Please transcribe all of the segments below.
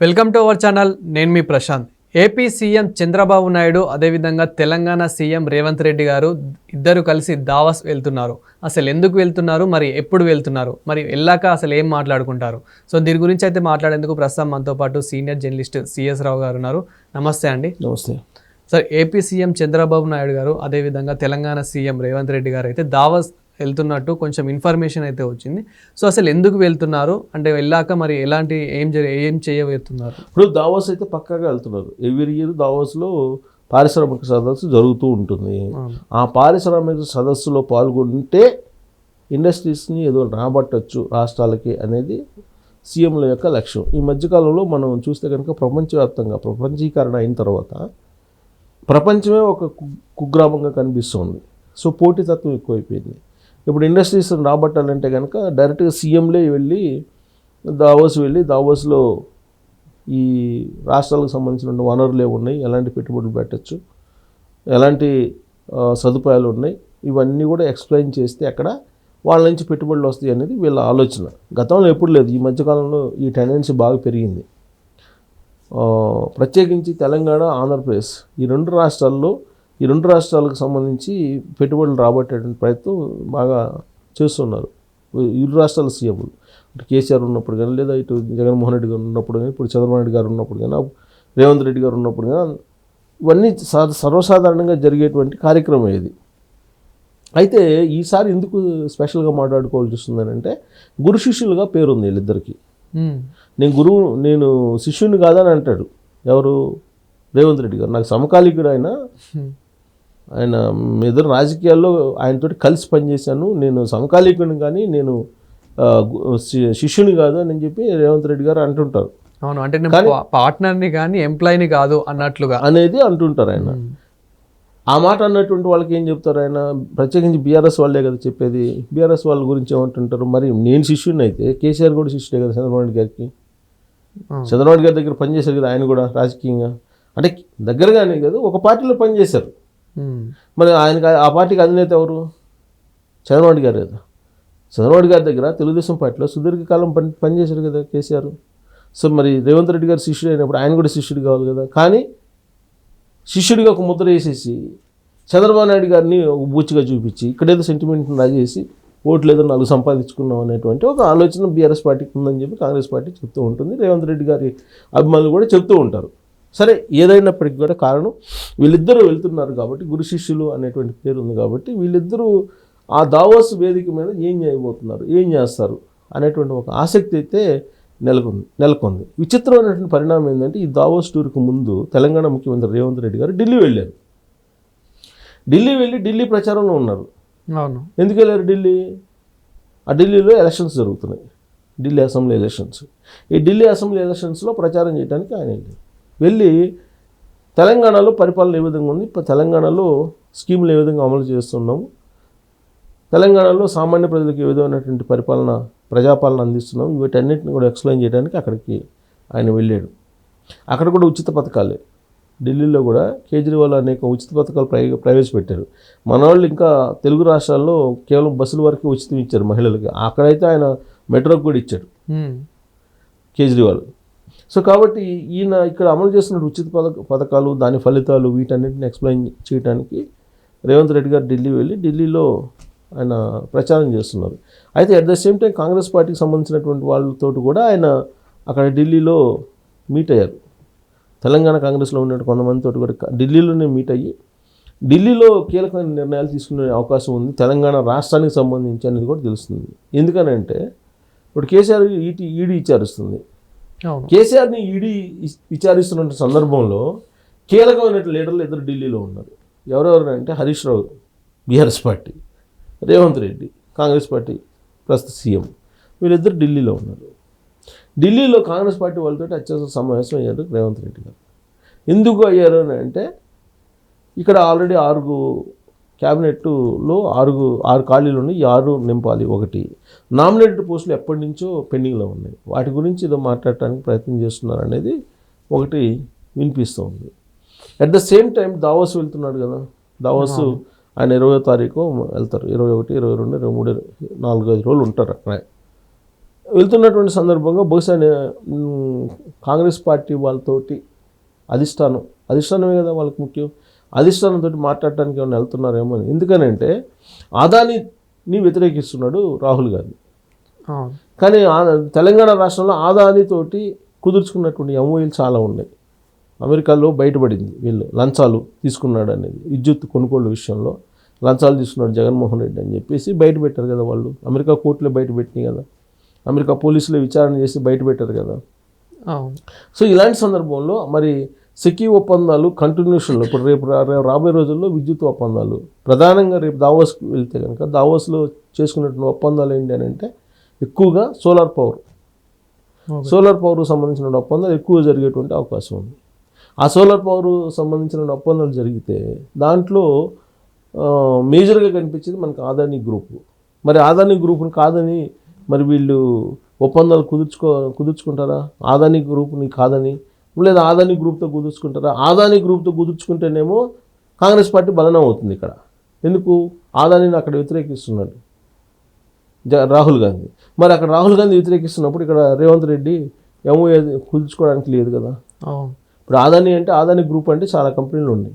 Welcome to our channel నేను మీ Prashanth. AP CM Chandrababu Naidu అదేవిధంగా తెలంగాణ సీఎం రేవంత్ రెడ్డి గారు ఇద్దరు కలిసి దావస్ వెళ్తున్నారు. అసలు ఎందుకు వెళ్తున్నారు? మరి ఎప్పుడు వెళ్తున్నారు? మరి వెళ్ళాక అసలు ఏం మాట్లాడుకుంటారు? సో దీని గురించి అయితే మాట్లాడేందుకు ప్రస్తుతం మనతో పాటు సీనియర్ జర్నలిస్ట్ సిఎస్ రావు గారు ఉన్నారు. నమస్తే అండి. నమస్తే. Sir AP CM Chandrababu Naidu గారు అదేవిధంగా తెలంగాణ సీఎం రేవంత్ రెడ్డి గారు అయితే దావస్ వెళ్తున్నట్టు కొంచెం ఇన్ఫర్మేషన్ అయితే వచ్చింది. సో అసలు ఎందుకు వెళ్తున్నారు? అంటే వెళ్ళాక మరి ఎలాంటి ఏం జరి ఏం చేయబోతున్నారు? ఇప్పుడు దావోస్ అయితే పక్కాగా వెళ్తున్నారు. ఎవ్రీ ఇయర్ దావోస్లో పారిశ్రామిక సదస్సు జరుగుతూ ఉంటుంది. ఆ పారిశ్రామిక సదస్సులో పాల్గొంటే ఇండస్ట్రీస్ని ఏదో రాబట్టచ్చు రాష్ట్రాలకి అనేది సీఎంల యొక్క లక్ష్యం. ఈ మధ్యకాలంలో మనం చూస్తే కనుక ప్రపంచవ్యాప్తంగా ప్రపంచీకరణ అయిన తర్వాత ప్రపంచమే ఒక కుగ్రామంగా కనిపిస్తుంది. సో పోటీతత్వం ఎక్కువైపోయింది. ఇప్పుడు ఇండస్ట్రీస్ రాబట్టాలంటే కనుక డైరెక్ట్గా సీఎంలే వెళ్ళి దావోస్ వెళ్ళి దావోస్లో ఈ రాష్ట్రాలకు సంబంధించిన వనరులు ఉన్నాయి. ఎలాంటి పెట్టుబడులు పెట్టచ్చు? ఎలాంటి సదుపాయాలు ఉన్నాయి? ఇవన్నీ కూడా ఎక్స్ప్లెయిన్ చేస్తే అక్కడ వాళ్ళ నుంచి పెట్టుబడులు వస్తాయి అనేది వీళ్ళ ఆలోచన. గతంలో ఎప్పుడు లేదు. ఈ మధ్యకాలంలో ఈ టెండెన్సీ బాగా పెరిగింది. ప్రత్యేకించి తెలంగాణ ఆంధ్రప్రదేశ్ ఈ రెండు రాష్ట్రాల్లో ఈ రెండు రాష్ట్రాలకు సంబంధించి పెట్టుబడులు రాబట్టేటువంటి ప్రయత్నం బాగా చేస్తున్నారు. ఇరు రాష్ట్రాల సీఎంలు ఇటు కేసీఆర్ ఉన్నప్పుడు కానీ లేదా ఇటు జగన్మోహన్ రెడ్డి గారు ఉన్నప్పుడు కానీ ఇప్పుడు చంద్రబాబు నాయుడు గారు ఉన్నప్పుడు కానీ రేవంత్ రెడ్డి గారు ఉన్నప్పుడు కానీ ఇవన్నీ సర్వసాధారణంగా జరిగేటువంటి కార్యక్రమం ఇది. అయితే ఈసారి ఎందుకు స్పెషల్గా మాట్లాడుకోవాల్సి వస్తుందని గురు శిష్యులుగా పేరుంది వీళ్ళిద్దరికి. మ్మ్. నేను గురువు నేను శిష్యుని కాదని అంటాడు. ఎవరు? రేవంత్ రెడ్డి గారు. నాకు సమకాలీకుడు ఆయన. ఆయన మీ ఇద్దరు రాజకీయాల్లో ఆయనతోటి కలిసి పనిచేశాను. నేను సమకాలీకుని కానీ నేను శిష్యుని కాదు అని చెప్పి రేవంత్ రెడ్డి గారు అంటుంటారు. అవును అంటే పార్ట్నర్ని కానీ ఎంప్లాయీని కాదు అన్నట్లుగా. అనేది అంటుంటారు ఆయన. ఆ మాట అన్నటువంటి వాళ్ళకి ఏం చెప్తారు ఆయన? ప్రత్యేకించి బీఆర్ఎస్ వాళ్ళే కదా చెప్పేది. బీఆర్ఎస్ వాళ్ళ గురించి ఏమంటుంటారు? మరి నేను శిష్యుని అయితే కేసీఆర్ కూడా శిష్యుడే కదా చంద్రబాబు నాయుడు గారికి. చంద్రబాబు గారి దగ్గర పనిచేశారు కదా ఆయన కూడా రాజకీయంగా? అంటే దగ్గరగానే కదా ఒక పార్టీలో పనిచేశారు. మరి ఆయనకి ఆ పార్టీకి అధినేత ఎవరు? చంద్రబాబు గారు కదా. చంద్రబాబు గారి దగ్గర తెలుగుదేశం పార్టీలో సుదీర్ఘకాలం పని పనిచేశారు కదా కేసీఆర్. సో మరి రేవంత్ రెడ్డి గారు శిష్యుడు అయినప్పుడు ఆయన కూడా శిష్యుడు కావాలి కదా. కానీ శిష్యుడిగా ఒక ముద్ర వేసేసి చంద్రబాబు నాయుడు గారిని బూచిగా చూపించి ఇక్కడేదో సెంటిమెంట్ రాజేసి ఓట్లు ఏదో నాలుగు సంపాదించుకున్నాం అనేటువంటి ఒక ఆలోచన బీఆర్ఎస్ పార్టీకి ఉందని చెప్పి కాంగ్రెస్ పార్టీ చెప్తూ ఉంటుంది. రేవంత్ రెడ్డి గారి అభిమానులు కూడా చెప్తూ ఉంటారు. సరే ఏదైనప్పటికీ కూడా కారణం వీళ్ళిద్దరూ వెళ్తున్నారు కాబట్టి గురు శిష్యులు అనేటువంటి పేరు ఉంది కాబట్టి వీళ్ళిద్దరూ ఆ దావోస్ వేదిక మీద ఏం చేయబోతున్నారు ఏం చేస్తారు అనేటువంటి ఒక ఆసక్తి అయితే నెలకొంది నెలకొంది. విచిత్రమైనటువంటి పరిణామం ఏంటంటే ఈ దావోస్ టూర్కు ముందు తెలంగాణ ముఖ్యమంత్రి రేవంత్ రెడ్డి గారు ఢిల్లీ వెళ్ళారు. ఢిల్లీ వెళ్ళి ఢిల్లీ ప్రచారంలో ఉన్నారు. అవును. ఎందుకు వెళ్ళారు ఢిల్లీ? ఆ ఢిల్లీలో ఎలక్షన్స్ జరుగుతున్నాయి. Delhi assembly elections. ఈ ఢిల్లీ అసెంబ్లీ ఎలక్షన్స్లో ప్రచారం చేయడానికి ఆయన వెళ్ళారు. వెళ్ళి తెలంగాణలో పరిపాలన ఏ విధంగా ఉంది? ఇప్పుడు తెలంగాణలో స్కీములు ఏ విధంగా అమలు చేస్తున్నాము? తెలంగాణలో సామాన్య ప్రజలకు ఏ విధమైనటువంటి పరిపాలన ప్రజాపాలన అందిస్తున్నాం వీటన్నిటిని కూడా ఎక్స్ప్లెయిన్ చేయడానికి అక్కడికి ఆయన వెళ్ళాడు. అక్కడ కూడా ఉచిత పథకాలే. ఢిల్లీలో కూడా కేజ్రీవాల్ అనేక ఉచిత పథకాలు ప్రై ప్రవేశపెట్టారు. మన వాళ్ళు ఇంకా తెలుగు రాష్ట్రాల్లో కేవలం బస్సుల వరకు ఉచితం ఇచ్చారు మహిళలకి. అక్కడైతే ఆయన మెట్రోకి కూడా ఇచ్చాడు. కేజ్రీవాల్. సో కాబట్టి ఈయన ఇక్కడ అమలు చేస్తున్న ఉచిత పథక పథకాలు దాని ఫలితాలు వీటన్నిటిని ఎక్స్ప్లెయిన్ చేయడానికి రేవంత్ రెడ్డి గారు ఢిల్లీ వెళ్ళి ఢిల్లీలో ఆయన ప్రచారం చేస్తున్నారు. అయితే at the same time Congress పార్టీకి సంబంధించినటువంటి వాళ్ళతో కూడా ఆయన అక్కడ ఢిల్లీలో మీట్ అయ్యారు. తెలంగాణ కాంగ్రెస్లో ఉన్న కొంతమందితో కూడా ఢిల్లీలోనే మీట్ అయ్యి ఢిల్లీలో కీలకమైన నిర్ణయాలు తీసుకునే అవకాశం ఉంది. తెలంగాణ రాష్ట్రానికి సంబంధించి అనేది కూడా తెలుస్తుంది. ఎందుకనంటే ఇప్పుడు కేసీఆర్ ఈటీ ఈడీ విచారిస్తుంది. కేసీఆర్ని ఈడీ విచారిస్తున్న సందర్భంలో కీలకమైన లీడర్లు ఇద్దరు ఢిల్లీలో ఉన్నారు. ఎవరెవరు అంటే Harish Rao BRS party Revanth Reddy Congress party ప్రస్తుత సీఎం. వీళ్ళిద్దరు ఢిల్లీలో ఉన్నారు. ఢిల్లీలో కాంగ్రెస్ పార్టీ వాళ్ళతో అత్యవసర సమావేశం అయ్యారు రేవంత్ రెడ్డి గారు. ఎందుకు అయ్యారు అని అంటే ఇక్కడ ఆల్రెడీ ఆరుగు క్యాబినెట్లో ఆరుగు ఆరు ఖాళీలు ఉన్నాయి ఆరు నింపాలి. ఒకటి నామినేటెడ్ పోస్టులు ఎప్పటి నుంచో పెండింగ్లో ఉన్నాయి. వాటి గురించి ఏదో మాట్లాడటానికి ప్రయత్నం చేస్తున్నారు అనేది ఒకటి వినిపిస్తుంది at the same time Davos వెళ్తున్నాడు కదా. దావోస్ ఆయన ఇరవై తారీఖు వెళ్తారు. ఇరవై ఒకటి ఇరవై రెండు ఇరవై మూడు నాలుగు ఐదు రోజులు ఉంటారు అక్కడ. వెళ్తున్నటువంటి సందర్భంగా బహుశా కాంగ్రెస్ పార్టీ వాళ్ళతోటి అధిష్టానం అధిష్టానమే కదా వాళ్ళకి ముఖ్యం. అధిష్టానంతో మాట్లాడటానికి ఏమైనా వెళ్తున్నారేమో అని. ఎందుకనంటే ఆదానిని వ్యతిరేకిస్తున్నాడు రాహుల్ గాంధీ. కానీ తెలంగాణ రాష్ట్రంలో ఆదానితోటి కుదుర్చుకున్నటువంటి ఎంఓఈలు చాలా ఉన్నాయి. అమెరికాలో బయటపడింది వీళ్ళు. లంచాలు తీసుకున్నాడు అనేది విద్యుత్ కొనుగోలు విషయంలో లంచాలు తీసుకున్నాడు జగన్మోహన్ రెడ్డి అని చెప్పేసి బయట పెట్టారు కదా వాళ్ళు. అమెరికా కోర్టులో బయట పెట్టినాయి కదా. అమెరికా పోలీసులు విచారణ చేసి బయట పెట్టారు కదా. సో ఇలాంటి సందర్భంలో మరి సెకీ ఒప్పందాలు కంటిన్యూషన్లో ఇప్పుడు రేపు రాబోయే రోజుల్లో విద్యుత్ ఒప్పందాలు. ప్రధానంగా రేపు దావోస్కి వెళ్తే కనుక దావోస్లో చేసుకున్నటువంటి ఒప్పందాలు ఏంటి అని అంటే ఎక్కువగా సోలార్ పవర్. సోలార్ పవర్ సంబంధించిన ఒప్పందాలు ఎక్కువ జరిగేటువంటి అవకాశం ఉంది. ఆ సోలార్ పవర్ సంబంధించిన ఒప్పందాలు జరిగితే దాంట్లో మేజర్గా కనిపించేది మనకు ఆదాని గ్రూప్. మరి ఆదాని గ్రూప్ని కాదని మరి వీళ్ళు ఒప్పందాలు కుదుర్చుకో కుదుర్చుకుంటారా? ఆదాని గ్రూప్ని కాదని లేదా ఆదాని గ్రూప్తో కుదుర్చుకుంటారా? ఆదాని గ్రూప్తో కుదుర్చుకుంటేనేమో కాంగ్రెస్ పార్టీ బలనం అవుతుంది ఇక్కడ. ఎందుకు? ఆదానిని అక్కడ వ్యతిరేకిస్తున్నాడు. జ రాహుల్ గాంధీ. మరి అక్కడ రాహుల్ గాంధీ వ్యతిరేకిస్తున్నప్పుడు ఇక్కడ రేవంత్ రెడ్డి ఏమో కుదుర్చుకోవడానికి లేదు కదా? ఇప్పుడు ఆదాని అంటే ఆదాని గ్రూప్ అంటే చాలా కంపెనీలు ఉన్నాయి.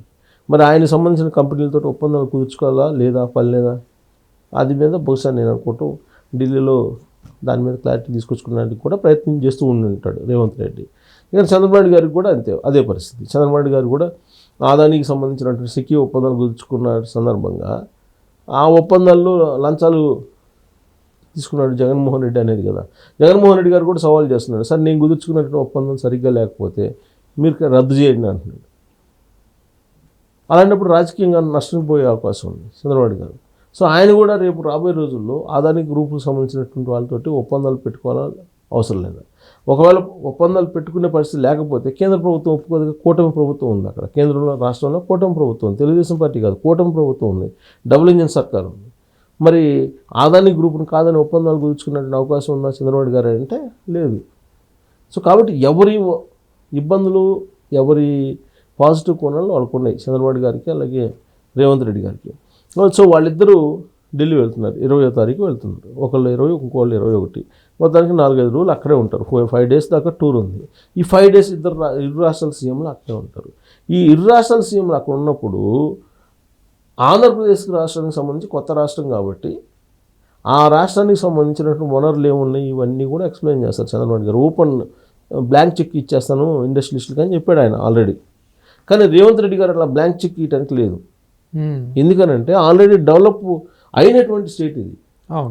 మరి ఆయన సంబంధించిన కంపెనీలతో ఒప్పందాలు కుదుర్చుకోవాలా? లేదా పర్లేదా అది మీద బహుశా నేను అనుకుంటూ ఢిల్లీలో దాని మీద క్లారిటీ తీసుకొచ్చుకోవడానికి కూడా ప్రయత్నం చేస్తూ ఉండి ఉంటాడు రేవంత్ రెడ్డి. ఇక చంద్రబాబు గారికి కూడా అంతే అదే పరిస్థితి. చంద్రబాబు గారు కూడా ఆదానికి సంబంధించినటువంటి సిక్కి ఒప్పందాలు గుర్చుకున్న సందర్భంగా ఆ ఒప్పందాల్లో లంచాలు తీసుకున్నాడు జగన్మోహన్ రెడ్డి అనేది కదా. జగన్మోహన్ రెడ్డి గారు కూడా సవాల్ చేస్తున్నాడు సార్ నేను కుదుర్చుకున్నటువంటి ఒప్పందం సరిగ్గా లేకపోతే మీరు రద్దు చేయండి అంటున్నాడు. అలాంటప్పుడు రాజకీయంగా నష్టపోయే అవకాశం ఉంది చంద్రబాబు గారు. సో ఆయన కూడా రేపు రాబోయే రోజుల్లో ఆదాని గ్రూపుకు సంబంధించినటువంటి వాళ్ళతోటి ఒప్పందాలు పెట్టుకోవాలని అవసరం లేదు. ఒకవేళ ఒప్పందాలు పెట్టుకునే పరిస్థితి లేకపోతే కేంద్ర ప్రభుత్వం ఒప్పుకోదు కూటమి ప్రభుత్వం ఉంది అక్కడ. కేంద్రంలో రాష్ట్రంలో కూటమి ప్రభుత్వం ఉంది. తెలుగుదేశం పార్టీ కాదు కూటమి ప్రభుత్వం ఉంది. డబుల్ ఇంజన్ సర్కార్ ఉంది. మరి ఆదాని గ్రూప్ని కాదని ఒప్పందాలు కుదుర్చుకున్నటువంటి అవకాశం ఉందా చంద్రబాబు గారు అంటే లేదు. సో కాబట్టి ఎవరి ఇబ్బందులు ఎవరి పాజిటివ్ కోణాలు వాళ్ళకు ఉన్నాయి చంద్రబాబు గారికి అలాగే రేవంత్ రెడ్డి గారికి. సో వాళ్ళిద్దరూ ఢిల్లీ వెళ్తున్నారు. ఇరవయో తారీఖు వెళ్తున్నారు. ఒకళ్ళు ఇరవై ఇంకోళ్ళు ఇరవై ఒకటి. మొత్తానికి నాలుగైదు రోజులు అక్కడే ఉంటారు. ఫైవ్ డేస్ దాకా టూర్ ఉంది. ఈ ఫైవ్ డేస్ ఇద్దరు ఇరు రాష్ట్రాల సీఎంలు అక్కడే ఉంటారు. ఈ ఇరు రాష్ట్రాల సీఎంలు అక్కడ ఉన్నప్పుడు ఆంధ్రప్రదేశ్ రాష్ట్రానికి సంబంధించి కొత్త రాష్ట్రం కాబట్టి ఆ రాష్ట్రానికి సంబంధించినటువంటి వనరులు ఏమున్నాయి? ఇవన్నీ కూడా ఎక్స్ప్లెయిన్ చేస్తారు చంద్రబాబు గారు. ఓపెన్ బ్లాంక్ చెక్ ఇచ్చేస్తాను ఇండస్ట్రియలిస్టులకి అని చెప్పాడు ఆయన ఆల్రెడీ. కానీ రేవంత్ రెడ్డి గారు అట్లా బ్లాంక్ చెక్ ఇవ్వడానికి లేదు. ఎందుకనంటే ఆల్రెడీ డెవలప్ అయినటువంటి స్టేట్ ఇది.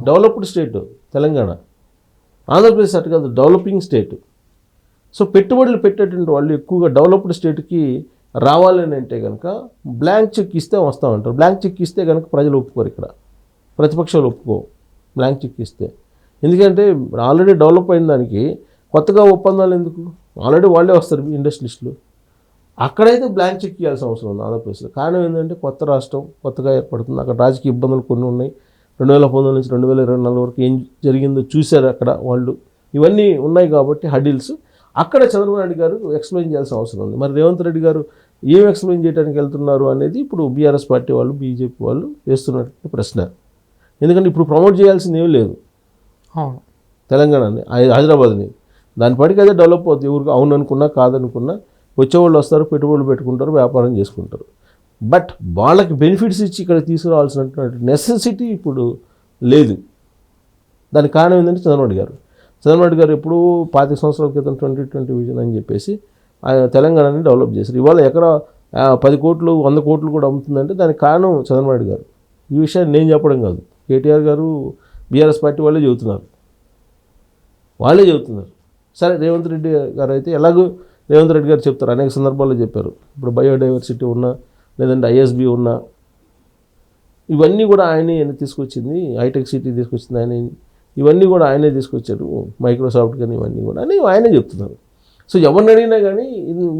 Developed state Telangana. ఆంధ్రప్రదేశ్ అటు కాదు డెవలపింగ్ స్టేట్. సో పెట్టుబడులు పెట్టేటువంటి వాళ్ళు ఎక్కువగా డెవలప్డ్ స్టేట్కి రావాలని అంటే కనుక బ్లాంక్ చెక్ ఇస్తే వస్తామంటారు బ్లాంక్ చెక్ ఇస్తే కనుక ప్రజలు ఒప్పుకోరు ఇక్కడ. ప్రతిపక్షాలు ఒప్పుకో బ్లాంక్ చెక్ ఇస్తే. ఎందుకంటే ఆల్రెడీ డెవలప్ అయిన దానికి కొత్తగా ఒప్పందాలు ఎందుకు? ఆల్రెడీ వాళ్ళే వస్తారు ఇండస్ట్రియలిస్టులు అక్కడైతే బ్లాంక్ చెక్ ఇవ్వాల్సిన అవసరం ఉంది ఆంధ్రప్రదేశ్లో కారణం ఏంటంటే కొత్త రాష్ట్రం కొత్తగా ఏర్పడుతుంది. అక్కడ రాజకీయ ఇబ్బందులు కొన్ని ఉన్నాయి. రెండు వేల పంతొమ్మిది నుంచి రెండు వేల ఇరవై నాలుగు వరకు ఏం జరిగిందో చూశారు అక్కడ వాళ్ళు. ఇవన్నీ ఉన్నాయి కాబట్టి హడిల్స్. అక్కడ చంద్రబాబు నాయుడు గారు ఎక్స్ప్లెయిన్ చేయాల్సిన అవసరం ఉంది. మరి రేవంత్ రెడ్డి గారు ఏం ఎక్స్ప్లెయిన్ చేయడానికి వెళ్తున్నారు అనేది ఇప్పుడు బీఆర్ఎస్ పార్టీ వాళ్ళు బీజేపీ వాళ్ళు వేస్తున్నటువంటి ప్రశ్న. ఎందుకంటే ఇప్పుడు ప్రమోట్ చేయాల్సింది ఏమీ లేదు. తెలంగాణని హైదరాబాద్ని. దాని పాటికి అదే డెవలప్ అవుతుంది ఎవరికి అవును అనుకున్నా కాదనుకున్నా వచ్చేవాళ్ళు వస్తారు పెట్టుబడులు పెట్టుకుంటారు వ్యాపారం చేసుకుంటారు. బట్ వాళ్ళకి బెనిఫిట్స్ ఇచ్చి ఇక్కడ తీసుకురావాల్సినటువంటి నెసెసిటీ ఇప్పుడు లేదు. దానికి కారణం ఏంటంటే చంద్రబాబు గారు. చంద్రబాబు గారు ఎప్పుడూ పాతిక సంవత్సరాల క్రితం ట్వంటీ ట్వంటీ విజన్ అని చెప్పేసి ఆయన తెలంగాణని డెవలప్ చేశారు. ఇవాళ ఎక్కడ పది కోట్లు వంద కోట్లు కూడా అమ్ముతుందంటే దానికి కారణం చంద్రబాబు గారు. ఈ విషయాన్ని నేను చెప్పడం కాదు. కేటీఆర్ గారు బీఆర్ఎస్ పార్టీ వాళ్ళే చెబుతున్నారు. వాళ్ళే చెబుతున్నారు. సరే రేవంత్ రెడ్డి గారు అయితే ఎలాగో రేవంత్ రెడ్డి గారు చెప్తారు అనేక సందర్భాల్లో చెప్పారు. ఇప్పుడు బయోడైవర్సిటీ ఉన్నా లేదంటే ఐఎస్బి ఉన్నా ఇవన్నీ కూడా ఆయనే తీసుకొచ్చింది హైటెక్ సిటీ తీసుకొచ్చింది ఆయన. ఇవన్నీ కూడా ఆయనే తీసుకొచ్చారు మైక్రోసాఫ్ట్ కానీ ఇవన్నీ కూడా. అని ఆయనే చెప్తున్నారు. సో ఎవరిని అడిగినా కానీ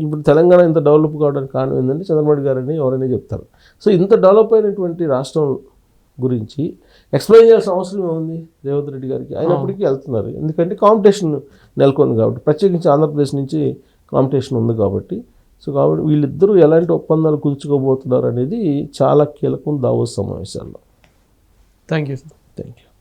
ఇప్పుడు తెలంగాణ ఇంత డెవలప్ కావడానికి కారణం ఏంటంటే చంద్రబాబు గారని ఎవరైనా చెప్తారు. సో ఇంత డెవలప్ అయినటువంటి రాష్ట్రం గురించి ఎక్స్ప్లెయిన్ చేయాల్సిన అవసరం ఏముంది రేవంత్ రెడ్డి గారికి? అయినప్పటికీ వెళ్తున్నారు. ఎందుకంటే కాంపిటీషన్ నెలకొంది కాబట్టి ప్రత్యేకించి ఆంధ్రప్రదేశ్ నుంచి కాంపిటీషన్ ఉంది కాబట్టి. సో కాబట్టి వీళ్ళిద్దరూ ఎలాంటి ఒప్పందాలు కుదుర్చుకోబోతున్నారు అనేది చాలా కీలకం దావోస్ సమావేశాల్లో. Thank you sir thank you